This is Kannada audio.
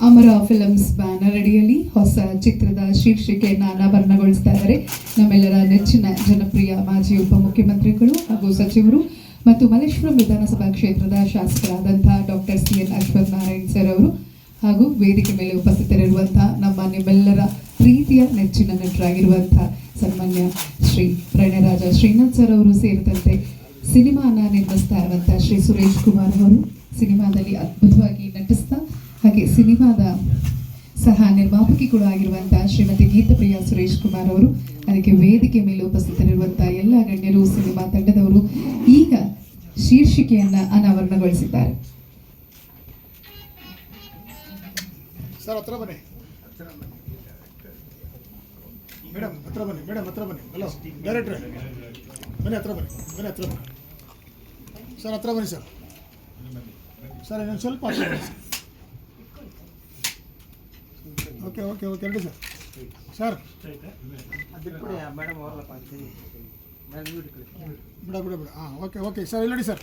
ಅಮರ ಫಿಲಮ್ಸ್ ಬ್ಯಾನರ್ ಅಡಿಯಲ್ಲಿ ಹೊಸ ಚಿತ್ರದ ಶೀರ್ಷಿಕೆಯನ್ನು ಅನಾವರಣಗೊಳಿಸ್ತಾ ಇದ್ದಾರೆ. ನಮ್ಮೆಲ್ಲರ ನೆಚ್ಚಿನ ಜನಪ್ರಿಯ ಮಾಜಿ ಉಪಮುಖ್ಯಮಂತ್ರಿಗಳು ಹಾಗೂ ಸಚಿವರು ಮತ್ತು ಮಲ್ಲೇಶ್ವರಂ ವಿಧಾನಸಭಾ ಕ್ಷೇತ್ರದ ಶಾಸಕರಾದಂತಹ doctor C N Ashwath Narayan sir ಅವರು ಹಾಗೂ ವೇದಿಕೆ ಮೇಲೆ ಉಪಸ್ಥಿತರಿರುವಂತಹ ನಮ್ಮ ನಿಮ್ಮೆಲ್ಲರ ಪ್ರೀತಿಯ ನೆಚ್ಚಿನ ನಟರಾಗಿರುವಂತಹ ಸನ್ಮಾನ್ಯ ಶ್ರೀ ಪ್ರಣಯರಾಜ ಶ್ರೀನಾಥ್ ಸರ್ ಅವರು ಸೇರಿದಂತೆ ಸಿನಿಮಾನ ನಿರ್ಮಿಸ್ತಾ ಶ್ರೀ ಸುರೇಶ್ ಕುಮಾರ್ ಅವರು ಸಿನಿಮಾದಲ್ಲಿ ಅದ್ಭುತವಾಗಿ ನಟಿಸ್ತಾ, ಹಾಗೆ ಸಿನಿಮಾದ ಸಹ ನಿರ್ಮಾಪಕಿ ಕೂಡ ಆಗಿರುವಂತಹ ಶ್ರೀಮತಿ ಗೀತಪ್ರಿಯ ಸುರೇಶ್ ಕುಮಾರ್ ಅವರು ಅದಕ್ಕೆ ವೇದಿಕೆ ಮೇಲೆ ಉಪಸ್ಥಿತರಿರುವಂತಹ ಎಲ್ಲ ಗಣ್ಯರು, ಸಿನಿಮಾ ತಂಡದವರು ಈಗ ಶೀರ್ಷಿಕೆಯನ್ನ ಅನಾವರಣಗೊಳಿಸಿದ್ದಾರೆ. ಮೇಡಮ್, ಹತ್ರ ಬನ್ನಿ, ಮೇಡಮ್, ಹತ್ರ ಬನ್ನಿ. ಅಲ್ಲ ಡೈರೆಕ್ಟ್ರೆ ಬನ್ನಿ, ಹತ್ರ ಬನ್ನಿ ಬನ್ನಿ, ಹತ್ರ ಬನ್ನಿ. ಸರ್ ಹತ್ರ ಬನ್ನಿ ಸರ್ ಸರ್ ಇನ್ನೊಂದು ಸ್ವಲ್ಪ ಹತ್ರ ಬನ್ನಿ okay okay okay ready sir sir ಬಿಟ್ಬಿಡಿ ಮೇಡಮ್ ಅವ್ರಲ್ಲ ಪಾರ್ಟಿ ಮೇಡಮ್ ಬಿಡ ಬಿಡ ಬಿಡ ಹಾಂ ಓಕೆ ಓಕೆ ಸರ್ ಇಲ್ಲಿ ನೋಡಿ ಸರ್